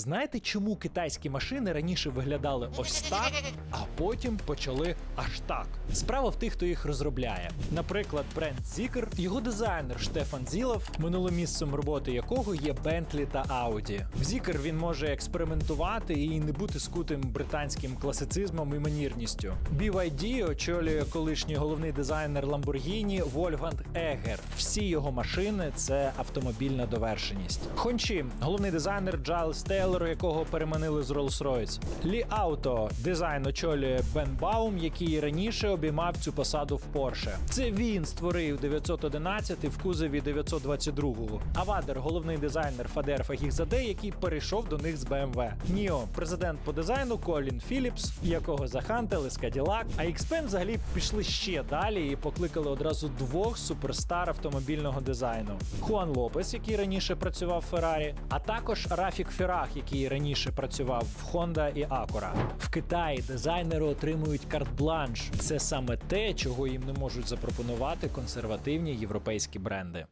Знаєте, чому китайські машини раніше виглядали ось так, а потім почали аж так? Справа в тих, хто їх розробляє. Наприклад, бренд Zikr, його дизайнер Штефан Зілов, минулим місцем роботи якого є Bentley та Audi. В Zikr він може експериментувати і не бути скутим британським класицизмом і манірністю. BYD очолює колишній головний дизайнер Lamborghini Вольфганг Егер. Всі його машини це автомобільна довершеність. Хончі, головний дизайнер Джайлс Тейлор, якого переманили з Rolls-Royce. Лі Ауто, дизайн очолює Бен Баум, який раніше обіймав цю посаду в Porsche. Це він створив 911 в кузові 922-го. Авадер, головний дизайнер Фадер Фагіхзаде, який перейшов до них з BMW. Ніо, президент по дизайну Колін Філіпс, якого захантили з Cadillac. А XPeng взагалі пішли ще далі і покликали одразу двох суперстар автомобільного дизайну: Хуан Лопес, який раніше працював в Ferrari, а також Рафік Ферах, який раніше працював в Honda і Acura. В Китаї дизайнери отримують карт-бланш. Це саме те, чого їм не можуть запропонувати консервативні європейські бренди.